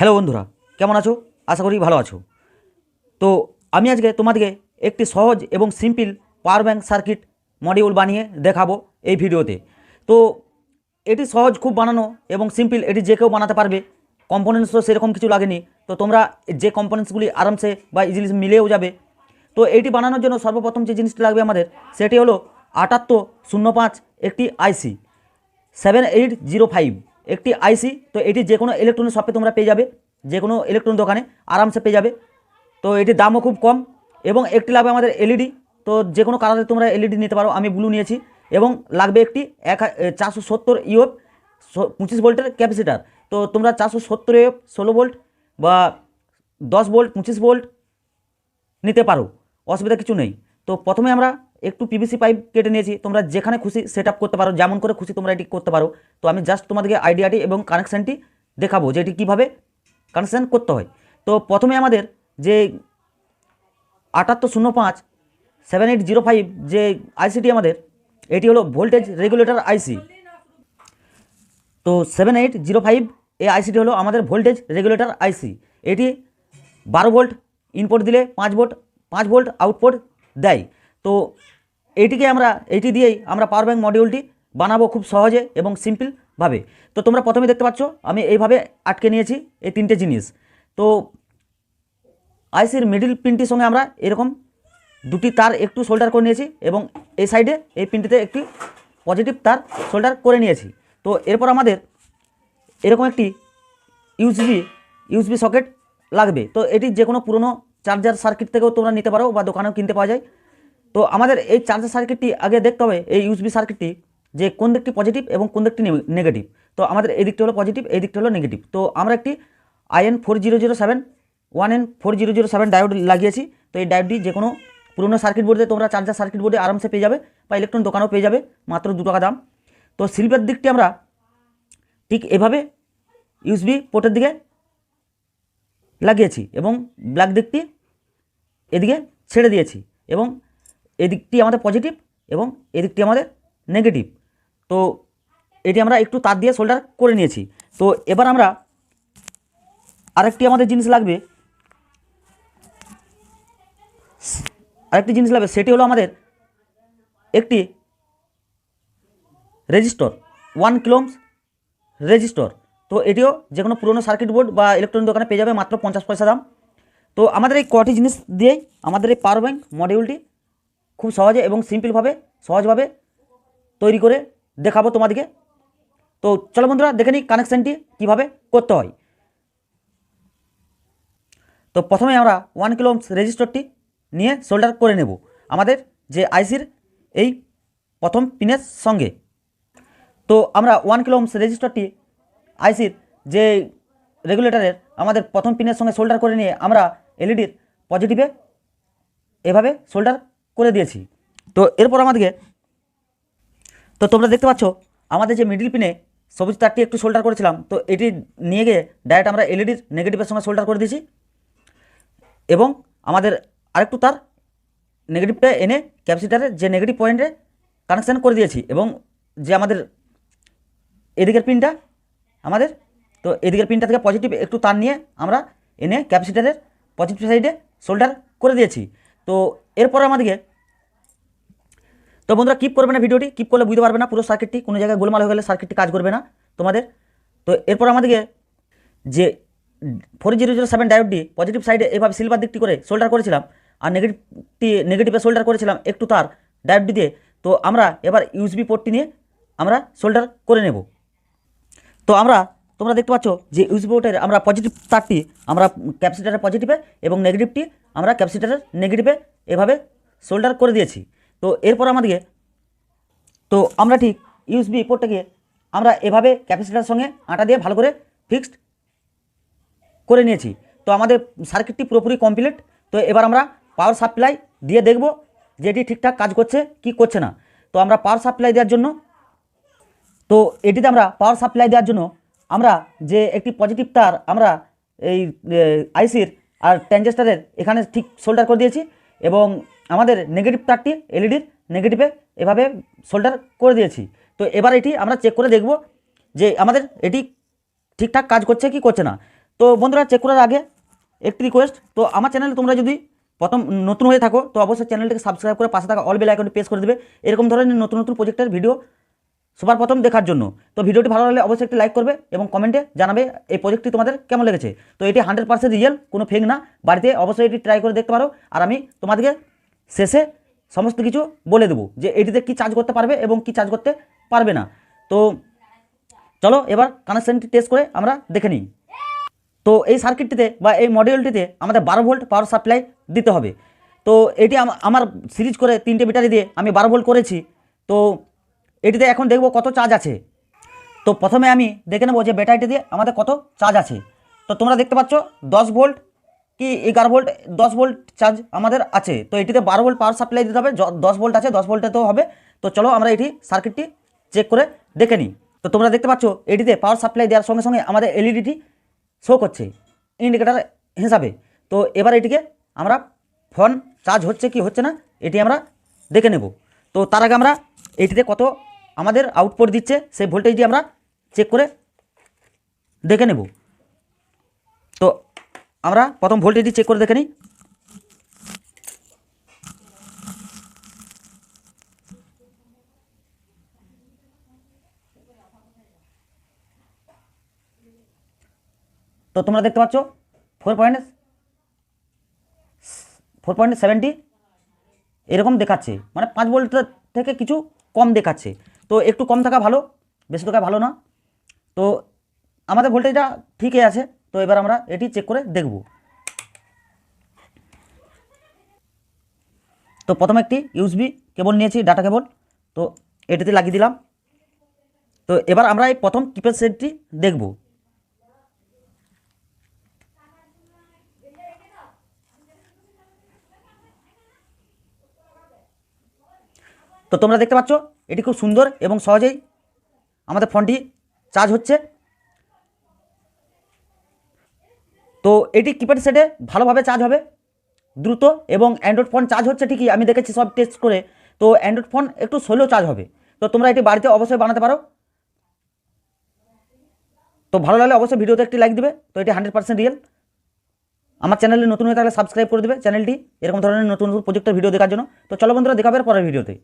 Hello বন্ধুরা, কেমন আছো? আশা করি ভালো আছো। তো আমি আজকে তোমাদেরকে একটি সহজ এবং simple power bank circuit module বানিয়ে দেখাবো এই ভিডিওতে। তো এটি সহজ খুব বানানো এবং সিম্পল এটি যে কেউ বানাতে পারবে। কম্পোনেন্টস তো সেরকম কিছু লাগেনি। তো তোমরা যে কম্পোনেন্টসগুলি আরামসে বা ইজিলি মিলেও যাবে। তো এটি বানানোর জন্য সর্বপ্রথম যে জিনিসটি লাগবে আমাদের, সেটি হলো আটাত্তর শূন্য পাঁচ একটি IC seven eight zero five একটি আইসি, তো এটি যে কোনো ইলেকট্রনিক শপে তোমরা পেয়ে যাবে, যে কোনো ইলেকট্রনিক দোকানে আরামসে পেয়ে যাবে। তো এটির দামও খুব কম এবং একটি লাগবে আমাদের এলইডি, তো যে কোনো কালারে তোমরা এলইডি নিতে পারো, আমি ব্লু নিয়েছি এবং লাগবে একটি এক চারশো সত্তর ইউএফ পঁচিশ ভোল্টের ক্যাপাসিটার। তো তোমরা চারশো সত্তর ইউএফ ষোলো ভোল্ট বা দশ ভোল্ট, পঁচিশ ভোল্ট নিতে পারো, অসুবিধা কিছু নেই। তো প্রথমে আমরা একটু পিভিসি পাইপ কেটে নিয়েছি, তোমরা যেখানে খুশি সেট করতে পারো, যেমন করে খুশি তোমরা এটি করতে পারো। তো আমি জাস্ট তোমাদেরকে আইডিয়াটি এবং কানেকশানটি দেখাবো যে এটি কীভাবে কানেকশান করতে হয়। তো প্রথমে আমাদের যে আটাত্তর শূন্য পাঁচ সেভেন এইট জিরো ফাইভ যে আইসিটি আমাদের, এটি হলো ভোল্টেজ রেগুলেটর আইসি তো সেভেন এইট জিরো ফাইভ এই আইসিটি হলো আমাদের ভোল্টেজ রেগুলেটর আইসি এটি বারো ভোল্ট ইনপুট দিলে পাঁচ ভোল্ট পাঁচ ভোল্ট আউটপুট দেয়। তো এইটিকে আমরা এইটি দিয়েই আমরা পাওয়ার ব্যাঙ্ক মডিউলটি বানাবো খুব সহজে এবং সিম্পলভাবে তো তোমরা প্রথমে দেখতে পাচ্ছ, আমি এইভাবে আটকে নিয়েছি এই তিনটে জিনিস। তো আইসির মিডিল পিনটির সঙ্গে আমরা এরকম দুটি তার একটু শোল্ডার করে নিয়েছি এবং এই সাইডে এই পিনটিতে একটি পজিটিভ তার শোল্ডার করে নিয়েছি। তো এরপর আমাদের এরকম একটি ইউসবি ইউসবি সকেট লাগবে। তো এটি যে কোনো পুরনো চার্জার সার্কিট থেকেও তোমরা নিতে পারো বা দোকানেও কিনতে পাওয়া যায়। তো আমাদের এই চার্জার সার্কিটটি আগে দেখতে হবে, এই ইউসবি সার্কিটটি যে কোন দিকটি পজিটিভ এবং কোন দিকটি নেগেটিভ তো আমাদের এই দিকটা হলো পজিটিভ এই দিকটা হলো নেগেটিভ তো আমরা একটি IN four zero zero seven one N four zero zero seven diode লাগিয়েছি। তো এই ডায়োডটি যে কোনো পুরনো সার্কিট বোর্ডে তোমরা চার্জার সার্কিট বোর্ডে আরামসে পেয়ে যাবে, বা ইলেকট্রন দোকানেও পেয়ে যাবে, মাত্র দু টাকা দাম। তো শিল্পের দিকটি আমরা ঠিক এভাবে ইউসবি পোর্টের দিকে লাগিয়েছি এবং ব্ল্যাক দিকটি এদিকে ছেড়ে দিয়েছি এবং এদিকটি আমাদের পজিটিভ এবং এদিকটি আমাদের নেগেটিভ তো এটি আমরা একটু তার দিয়ে সোল্ডার করে নিয়েছি। তো এবার আমরা আরেকটি আমাদের জিনিস লাগবে। আরেকটি জিনিস লাগবে, সেটি হলো আমাদের একটি রেজিস্টর, ওয়ান কিলোমস রেজিস্টর। তো এটিও যে কোনো পুরোনো সার্কিট বোর্ড বা ইলেকট্রনিক দোকানে পেয়ে যাবে মাত্র পঞ্চাশ পয়সা দাম। তো আমাদের এই কটি জিনিস দিয়েই আমাদের এই পাওয়ার ব্যাংক মডিউলটি খুব সহজে এবং সিম্পলভাবে, সহজভাবে তৈরি করে দেখাবো তোমাদেরকে। তো চলো বন্ধুরা, দেখে নিই কানেকশানটি কীভাবে করতে হয়। তো প্রথমে আমরা ওয়ান কিলো রেজিস্টরটি নিয়ে সোল্ডার করে নেব আমাদের যে আইসির এই প্রথম পিনের সঙ্গে। তো আমরা ওয়ান কিলো রেজিস্টরটি আইসির যে রেগুলেটরের আমাদের প্রথম পিনের সঙ্গে সোল্ডার করে নিয়ে আমরা এলইডির পজিটিভে এভাবে সোল্ডার করে দিয়েছি। তো এরপর আমাদেরকে, তো তোমরা দেখতে পাচ্ছ, আমাদের যে মিডিল পিনে সবুজ তারটি একটু সোল্ডার করেছিলাম, তো এটি নিয়ে গিয়ে ডাইরেক্ট আমরা এলইডির নেগেটিভের সঙ্গে সোল্ডার করে দিয়েছি। এবং আমাদের আরেকটু তার নেগেটিভটা এনে ক্যাপাসিটারের যে নেগেটিভ পয়েন্টে কানেকশান করে দিয়েছি এবং যে আমাদের এদিকের পিনটা আমাদের, তো এদিকের পিনটা থেকে পজিটিভ একটু তার নিয়ে আমরা এনে ক্যাপাসিটারের পজিটিভ সাইডে সোল্ডার করে দিয়েছি। তো এরপর আমাদেরকে তো বন্ধুরা কিপ করবে না ভিডিওটি কিপ করলে বুঝতে পারবে না, পুরো সার্কিটটি কোনো জায়গায় গোলমাল হয়ে গেলে সার্কিটটি কাজ করবে না তোমাদের। তো এরপর আমাদেরকে যে ফোর জিরো জিরো সেভেন ডায়োডটি পজিটিভ সাইডে এভাবে সিলভার দিকটি করে সোল্ডার করেছিলাম, আর নেগেটিভটি নেগেটিভে সোল্ডার করেছিলাম একটু তার ডায়োডটি দিয়ে, তো আমরা এবার ইউসবি পোর্টটি নিয়ে আমরা সোল্ডার করে নেব। তো আমরা, তোমরা দেখতে পাচ্ছ যে ইউসবি পোর্টের আমরা পজিটিভ তারটি আমরা ক্যাপাসিটারের পজিটিভে এবং নেগেটিভটি আমরা ক্যাপাসিটারের নেগেটিভে এভাবে সোল্ডার করে দিয়েছি। তো এরপর আমাদেরকে, তো আমরা ঠিক ইউসবি পোর্টটাকে আমরা এভাবে ক্যাপাসিটারের সঙ্গে আটা দিয়ে ভালো করে ফিক্সড করে নিয়েছি। তো আমাদের সার্কিটটি পুরোপুরি কমপ্লিট তো এবার আমরা পাওয়ার সাপ্লাই দিয়ে দেখব যে এটি ঠিকঠাক কাজ করছে কি করছে না। তো আমরা পাওয়ার সাপ্লাই দেওয়ার জন্য, তো এটিতে আমরা পাওয়ার সাপ্লাই দেওয়ার জন্য আমরা যে একটি পজিটিভ তার আমরা এই আইসির আর ট্যাঞ্জেস্টারের এখানে ঠিক সোল্ডার করে দিয়েছি এবং আমাদের নেগেটিভ তারটি এলইডির নেগেটিভে এভাবে সোল্ডার করে দিয়েছি। তো এবার এটি আমরা চেক করে দেখব যে আমাদের এটি ঠিকঠাক কাজ করছে কি করছে না। তো বন্ধুরা চেক করার আগে একটি রিকোয়েস্ট তো আমার চ্যানেলে তোমরা যদি প্রথম নতুন হয়ে থাকো, তো অবশ্যই চ্যানেলটিকে সাবস্ক্রাইব করে পাশে থাকা অল বেল আইকনটি প্রেস করে দেবে। এরকম ধরনের নতুন নতুন প্রজেক্টের ভিডিও সবার প্রথম দেখার জন্য। তো ভিডিওটি ভালো লাগলে অবশ্যই একটি লাইক করবে এবং কমেন্টে জানাবে এই প্রজেক্টটি তোমাদের কেমন লেগেছে। তো এটি হান্ড্রেড পার্সেন্ট রিয়েল কোনো ফেক না। বাড়িতে অবশ্যই এটি ট্রাই করে দেখতে পারো। আর আমি তোমাদেরকে শেষে সমস্ত কিছু বলে দেবো যে এটিতে কি চার্জ করতে পারবে এবং কি চার্জ করতে পারবে না। তো চলো এবার কানেকশানটি টেস্ট করে আমরা দেখে নিই। তো এই সার্কিটটিতে বা এই মডিউলটিতে আমাদের বারো ভোল্ট পাওয়ার সাপ্লাই দিতে হবে। তো এটি আম- আমার সিরিজ করে তিনটে ব্যাটারি দিয়ে আমি বারো ভোল্ট করেছি। তো এটিতে এখন দেখব কত চার্জ আছে। তো প্রথমে আমি দেখে নেব যে ব্যাটারিটি দিয়ে আমাদের কত চার্জ আছে। তো তোমরা দেখতে পাচ্ছ দশ ভোল্ট কি এগারো ভোল্ট, দশ ভোল্ট চার্জ আমাদের আছে। তো এটিতে বারো ভোল্ট পাওয়ার সাপ্লাই দিতে হবে দশ ভোল্ট আছে, দশ ভোল্টে তো হবে। তো চলো আমরা এটি সার্কিটটি চেক করে দেখে নিই। তো তোমরা দেখতে পাচ্ছ, এটিতে পাওয়ার সাপ্লাই দেওয়ার সঙ্গে সঙ্গে আমাদের এলইডিটি শো করছে ইন্ডিকেটার হিসাবে। তো এবার এটিকে আমরা ফোন চার্জ হচ্ছে কি হচ্ছে না, এটি আমরা দেখে নেব। তো তার আগে আমরা এটিতে কত আমাদের আউটপুট দিচ্ছে, সেই ভোল্টেজটি আমরা চেক করে দেখে নেব। আমরা প্রথম ভোল্টেজটি চেক করে দেখে নিই। তো তোমরা দেখতে পাচ্ছ four point four point seventy এরকম দেখাচ্ছে। মানে পাঁচ ভোল্ট থেকে কিছু কম দেখাচ্ছে। তো একটু কম থাকা ভালো, বেশি থাকা ভালো না। তো আমাদের ভোল্টেজটা ঠিকই আছে। তো এবার আমরা এটি চেক করে দেখব। তো প্রথমে একটি ইউসবি কেবল নিয়েছি ডাটা কেবল তো এটিতে লাগিয়ে দিলাম। তো এবার আমরা এই প্রথম কিপ্যাড সেটটি দেখব। তো তোমরা দেখতে পাচ্ছ, এটি খুব সুন্দর এবং সহজেই আমাদের ফোনটি চার্জ হচ্ছে। তো এটি কিপ্যাড সেটে ভালোভাবে চার্জ হবে। দ্রুত এবং অ্যান্ড্রয়েড ফোন চার্জ হচ্ছে ঠিকই, আমি দেখেছি সব টেস্ট করে। তো অ্যান্ড্রয়েড ফোন একটু স্লো চার্জ হবে। তো তোমরা এটি বাড়িতে অবশ্যই বানাতে পারো। তো ভালো লাগলে অবশ্যই ভিডিওতে একটি লাইক দিবে। তো এটি হান্ড্রেড পার্সেন্ট রিয়েল আমার চ্যানেলে নতুন হয়ে থাকলে সাবস্ক্রাইব করে দেবে চ্যানেলটি এরকম ধরনের নতুন নতুন প্রজেক্টের ভিডিও দেখার জন্য। তো চলো বন্ধুরা দেখাবে পরের ভিডিওতে